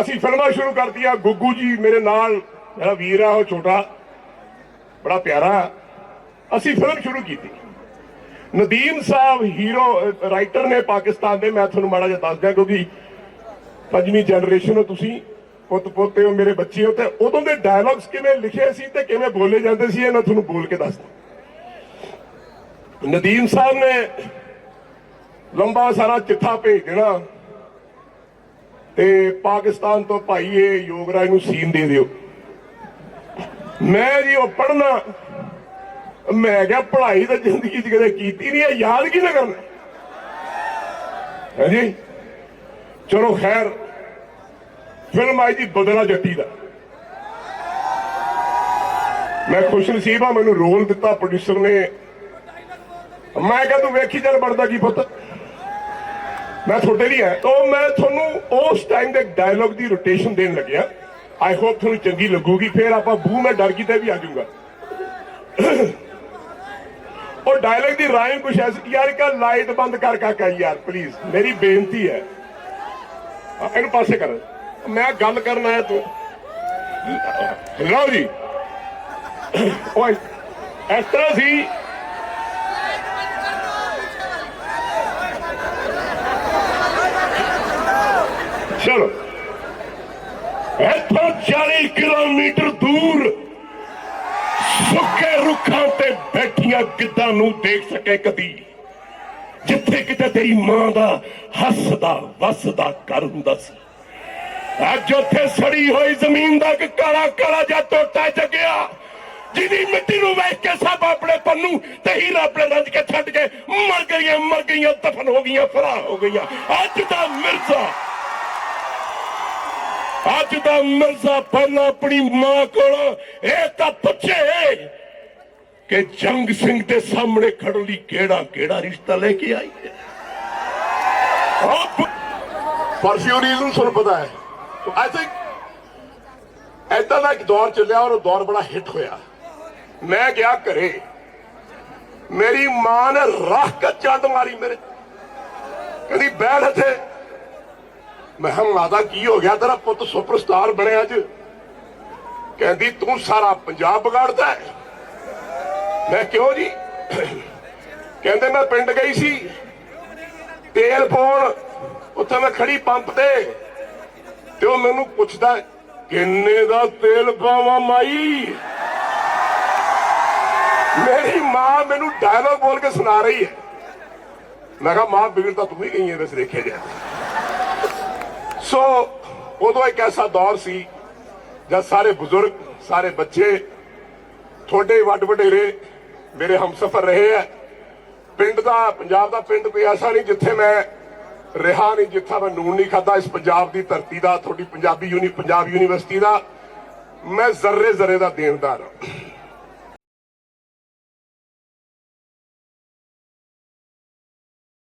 ਅਸੀਂ ਫਿਲਮਾਂ ਸ਼ੁਰੂ ਕਰਤੀਆਂ, ਗੁੱਗੂ ਜੀ ਮੇਰੇ ਨਾਲ, ਜਿਹੜਾ ਵੀਰ ਆ, ਉਹ ਛੋਟਾ, ਬੜਾ ਪਿਆਰਾ, ਅਸੀਂ ਫਿਲਮ ਸ਼ੁਰੂ ਕੀਤੀ। ਨਦੀਮ ਸਾਹਿਬ, ਹੀਰੋ ਰਾਈਟਰ ਨੇ ਪਾਕਿਸਤਾਨ ਦੇ, ਮੈਂ ਤੁਹਾਨੂੰ ਮਾੜਾ ਜਿਹਾ ਦੱਸ ਦਿਆਂ, ਕਿਉਂਕਿ ਪੰਜਵੀਂ ਜਨਰੇਸ਼ਨ ਹੋ ਤੁਸੀਂ, ਪੁੱਤ ਪੋਤੇ ਹੋ, ਮੇਰੇ ਬੱਚੇ ਹੋ, ਤੇ ਉਦੋਂ ਦੇ ਡਾਇਲੌਗਸ ਕਿਵੇਂ ਲਿਖੇ ਸੀ ਤੇ ਕਿਵੇਂ ਬੋਲੇ ਜਾਂਦੇ ਸੀ, ਇਹ ਮੈਂ ਤੁਹਾਨੂੰ ਬੋਲ ਕੇ ਦੱਸਦਾ। ਨਦੀਮ ਸਾਹਿਬ ਨੇ ਲੰਬਾ ਸਾਰਾ ਚਿੱਠਾ ਭੇਜ ਦੇਣਾ। ਤੇ ਪਾਕਿਸਤਾਨ ਤੋਂ ਭਾਈ ਇਹ ਯੋਗਰਾਜ ਨੂੰ ਸੀਨ ਦੇ ਦਿਓ। ਮੈਂ ਜੀ ਉਹ ਪੜਨਾ ਮੈਂ ਕਿਹਾ ਪੜ੍ਹਾਈ ਤਾਂ ਜ਼ਿੰਦਗੀ 'ਚ ਕਦੇ ਕੀਤੀ ਨਹੀਂ ਹੈ, ਯਾਦ ਕੀ ਨਾ ਕਰਨਾ ਹਾਂਜੀ ਚਲੋ ਖੈਰ, ਫਿਲਮ ਆਈ ਜੀ ਬਦਲਾ ਜੱਟੀ ਦਾ। ਮੈਂ ਖੁਸ਼ ਨਸੀਬ ਆ, ਮੈਨੂੰ ਰੋਲ ਦਿੱਤਾ ਪ੍ਰੋਡਿਊਸਰ ਨੇ। ਮੈਂ ਕਿਹਾ ਤੂੰ ਵੇਖੀ ਚੱਲ ਬਣਦਾ ਕੀ ਪੁੱਤ? ਮੈਂ ਤੁਹਾਡੇ ਲਈ ਹੈ। ਤਾਂ ਮੈਂ ਤੁਹਾਨੂੰ ਉਸ ਟਾਈਮ ਦੇ ਡਾਇਲੌਗ ਦੀ ਰੋਟੇਸ਼ਨ ਦੇਣ ਲੱਗਿਆ। ਆਈ ਹੋਪ ਤੁਹਾਨੂੰ ਚੰਗੀ ਲੱਗੂਗੀ। ਫਿਰ ਆਪਾਂ ਬੂ ਮੈਂ ਡਰ ਗਈ ਵੀ ਆ ਜਾਊਂਗਾ। ਉਹ ਡਾਇਲੌਗ ਦੀ ਰਾਈਮ ਕੁਛ ਐਸੀ ਯਾਰ ਕਾ ਲਾਈਟ ਬੰਦ ਕਰ ਕਾਕਾ ਯਾਰ ਪਲੀਜ਼ ਮੇਰੀ ਬੇਨਤੀ ਹੈ। ਇਹਨੂੰ ਪਾਸੇ ਕਰ। ਮੈਂ ਗੱਲ ਕਰਨ ਆਇਆ ਤੂੰ। ਲਓ ਜੀ। ਓਏ ਇਸ ਤਰ੍ਹਾਂ ਸੀ ਚਲੋ ਇੱਥੋਂ 40 ਕਿਲੋਮੀਟਰ ਦੂਰ ਸੁੱਕੇ ਰੁੱਖਾਂ ਤੇ ਬੈਠੀਆਂ ਗਿੱਧਾਂ ਨੂੰ ਦੇਖ ਸਕੇ ਕਦੀ, ਜਿੱਥੇ ਕਿਤੇ ਤੇਰੀ ਮਾਂ ਦਾ ਹੱਸਦਾ, ਵਸਦਾ ਘਰ ਹੁੰਦਾ ਸੀ। ਅੱਜ ਉੱਥੇ ਸੜੀ ਹੋਈ ਜ਼ਮੀਨ ਦਾ ਇੱਕ ਕਾਲਾ ਕਾਲਾ ਜਿਹਾ ਟੋਟਾ ਜਗਿਆ, ਜਿਹਦੀ ਮਿੱਟੀ ਨੂੰ ਵੇਖ ਕੇ ਸਭ ਆਪਣੇ ਪੰਨੂ ਤੇ ਹੀਰਾ ਆਪਣੇ ਰੰਜ ਕੇ ਛੱਡ ਕੇ ਮਰ ਗਈਆਂ ਮਰ ਗਈਆਂ, ਦਫਨ ਹੋ ਗਈਆਂ ਫਰਾ ਹੋ ਗਈਆਂ। ਅੱਜ ਦਾ ਮਿਰਜ਼ਾ ਅੱਜ ਦਾ ਮਿਰਜ਼ਾ ਪਹਿਲਾਂ ਆਪਣੀ ਮਾਂ ਕੋਲ, ਇਹ ਤਾਂ ਪੁੱਛੇ ਕਿ ਜੰਗ ਸਿੰਘ ਦੇ ਸਾਹਮਣੇ ਖੜਨ ਲਈ ਕਿਹੜਾ ਕਿਹੜਾ ਰਿਸ਼ਤਾ ਲੈ ਕੇ ਆਈ ਹੈ? ਪਰ ਫਿਊ ਰੀਜ਼ਨ ਸੁਣ ਪਤਾ ਹੈ। ਆਈ ਥਿੰਕ ਐਦਾਂ ਦਾ ਇੱਕ ਦੌਰ ਚੱਲਿਆ ਔਰ ਉਹ ਦੌਰ ਬੜਾ ਹਿੱਟ ਹੋਇਆ। ਮੈਂ ਗਿਆ ਘਰੇ। ਮੇਰੀ ਮਾਂ ਨੇ ਰਾਹ ਕੱਚਾ ਦਮਾਰੀ ਮੇਰੇ ਕਦੀ ਬੈਠ ਇੱਥੇ। ਮੈਂ ਕਿਹਾ, ਮਾਤਾ, ਕੀ ਹੋ ਗਿਆ? ਤੇਰਾ ਪੁੱਤ ਸੁਪਰਸਟਾਰ ਬਣਿਆ ਅੱਜ। ਕਹਿੰਦੀ, ਤੂੰ ਸਾਰਾ ਪੰਜਾਬ ਵਿਗਾੜਦਾ ਹੈ। ਮੈਂ ਕਿਉਂ ਜੀ? ਕਹਿੰਦੇ, ਮੈਂ ਪਿੰਡ ਗਈ ਸੀ। ਤੇਲ ਪਾਉਣ। ਉੱਥੇ ਮੈਂ ਖੜੀ ਪੰਪ ਤੇ। ਤੇ ਉਹ ਮੈਨੂੰ ਪੁੱਛਦਾ, ਕਿੰਨੇ ਦਾ ਤੇਲ ਪਾਵਾਂ ਮਾਈ? ਮੇਰੀ ਮਾਂ ਮੈਨੂੰ ਡਾਇਲੋਗ ਬੋਲ ਕੇ ਸੁਣਾ ਰਹੀ ਹੈ। ਮੈਂ ਕਿਹਾ, ਮਾਂ ਬਿਗੜ ਤਾਂ ਤੂੰ ਹੀ ਗਈ ਹੈ ਵੈਸੇ ਦੇਖਿਆ ਜਾਏ। ਸੋ ਉਦੋਂ ਇੱਕ ਐਸਾ ਦੌਰ ਸੀ ਜਦ ਸਾਰੇ ਬਜ਼ੁਰਗ, ਸਾਰੇ ਬੱਚੇ ਤੁਹਾਡੇ ਵੱਡ ਵਡੇਰੇ ਮੇਰੇ ਹਮਸਫਰ ਰਹੇ ਆ ਪਿੰਡ ਦਾ, ਪੰਜਾਬ ਦਾ ਪਿੰਡ ਕੋਈ ਐਸਾ ਨਹੀਂ ਜਿੱਥੇ ਮੈਂ ਰਿਹਾ ਨਹੀਂ, ਜਿੱਥਾ ਮੈਂ ਨੂਨ ਨਹੀਂ ਖਾਦਾ ਇਸ ਪੰਜਾਬ ਦੀ ਧਰਤੀ ਦਾ, ਤੁਹਾਡੀ ਪੰਜਾਬੀ ਯੂਨੀ, ਪੰਜਾਬ ਯੂਨੀਵਰਸਿਟੀ ਦਾ ਮੈਂ ਜ਼ਰਰੇ ਜ਼ਰੇ ਦਾ ਦੇਣਦਾਰ ਹਾਂ।